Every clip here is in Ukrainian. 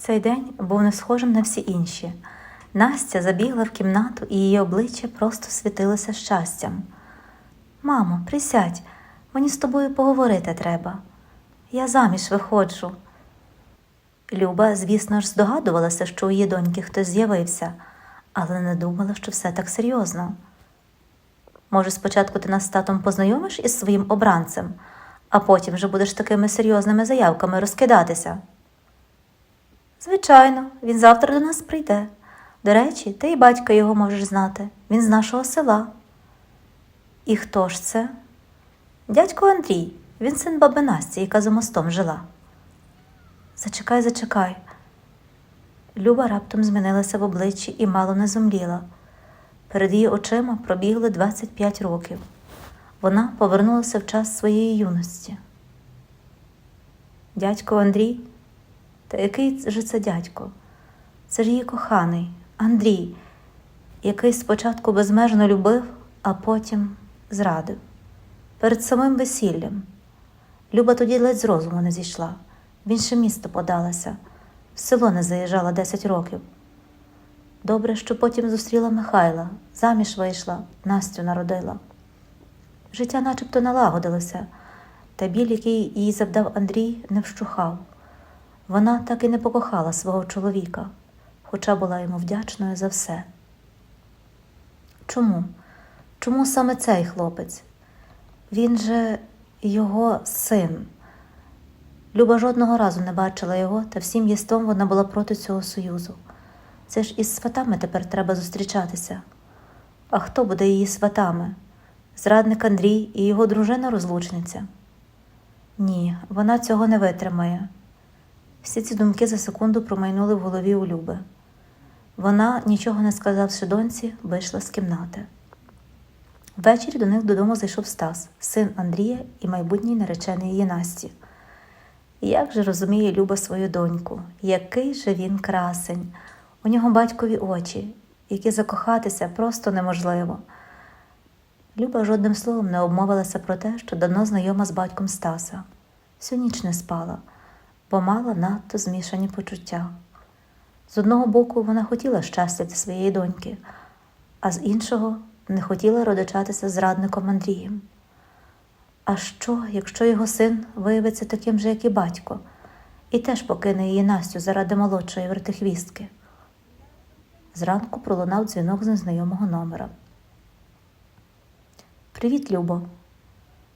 Цей день був не схожим на всі інші. Настя забігла в кімнату, і її обличчя просто світилося щастям. Мамо, присядь, мені з тобою поговорити треба. Я заміж виходжу. Люба, звісно ж, здогадувалася, що у її доньки хтось з'явився, але не думала, що все так серйозно. Може, спочатку ти нас з татом познайомиш із своїм обранцем, а потім вже будеш такими серйозними заявками розкидатися. Звичайно, він завтра до нас прийде. До речі, ти і батька його можеш знати. Він з нашого села. І хто ж це? Дядько Андрій, він син баби Насті, яка за мостом жила. Зачекай, зачекай. Люба раптом змінилася в обличчі і мало не зумліла. Перед її очима пробігли 25 років. Вона повернулася в час своєї юності. Дядько Андрій? Та який же це дядько? Це ж її коханий Андрій, який спочатку безмежно любив, а потім зрадив. Перед самим весіллям. Люба тоді ледь з розуму не зійшла. В інше місто подалася, в село не заїжджала 10 років. Добре, що потім зустріла Михайла, заміж вийшла, Настю народила. Життя начебто налагодилося, та біль, який їй завдав Андрій, не вщухав. Вона так і не покохала свого чоловіка, хоча була йому вдячною за все. Чому? Чому саме цей хлопець? Він же його син. Люба жодного разу не бачила його, та всім єством вона була проти цього союзу. Це ж із сватами тепер треба зустрічатися. А хто буде її сватами? Зрадник Андрій і його дружина-розлучниця? Ні, вона цього не витримає. Всі ці думки за секунду промайнули в голові у Люби. Вона, нічого не сказавши доньці, вийшла з кімнати. Ввечері до них додому зайшов Стас, син Андрія і майбутній наречений її Насті. Як же розуміє Люба свою доньку, який же він красень, у нього батькові очі, які закохатися просто неможливо. Люба жодним словом не обмовилася про те, що давно знайома з батьком Стаса. Всю ніч не спала, бо мала надто змішані почуття. З одного боку, вона хотіла щастя для своєї доньки, а з іншого не хотіла родичатися з радником Андрієм. А що, якщо його син виявиться таким же, як і батько, і теж покине її Настю заради молодшої вертихвістки? Зранку пролунав дзвінок з незнайомого номера. Привіт, Любо.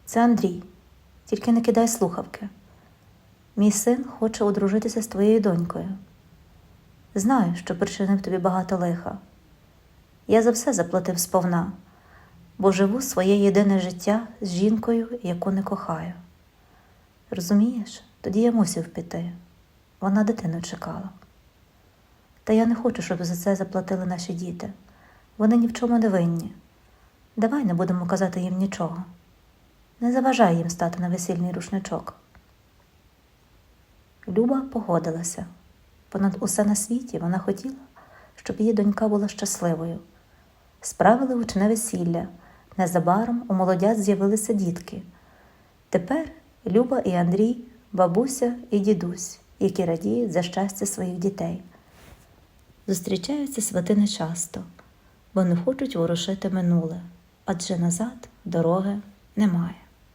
Це Андрій. Тільки не кидай слухавки. Мій син хоче одружитися з твоєю донькою. Знаю, що причинив тобі багато лиха. Я за все заплатив сповна, бо живу своє єдине життя з жінкою, яку не кохаю. Розумієш, тоді я мусив піти. Вона дитину чекала. Та я не хочу, щоб за це заплатили наші діти. Вони ні в чому не винні. Давай не будемо казати їм нічого. Не заважай їм стати на весільний рушничок. Люба погодилася. Понад усе на світі вона хотіла, щоб її донька була щасливою. Справили гучне весілля. Незабаром у молодят з'явилися дітки. Тепер Люба і Андрій, бабуся і дідусь, які радіють за щастя своїх дітей. Зустрічаються свати нечасто, бо не хочуть ворушити минуле, адже назад дороги немає.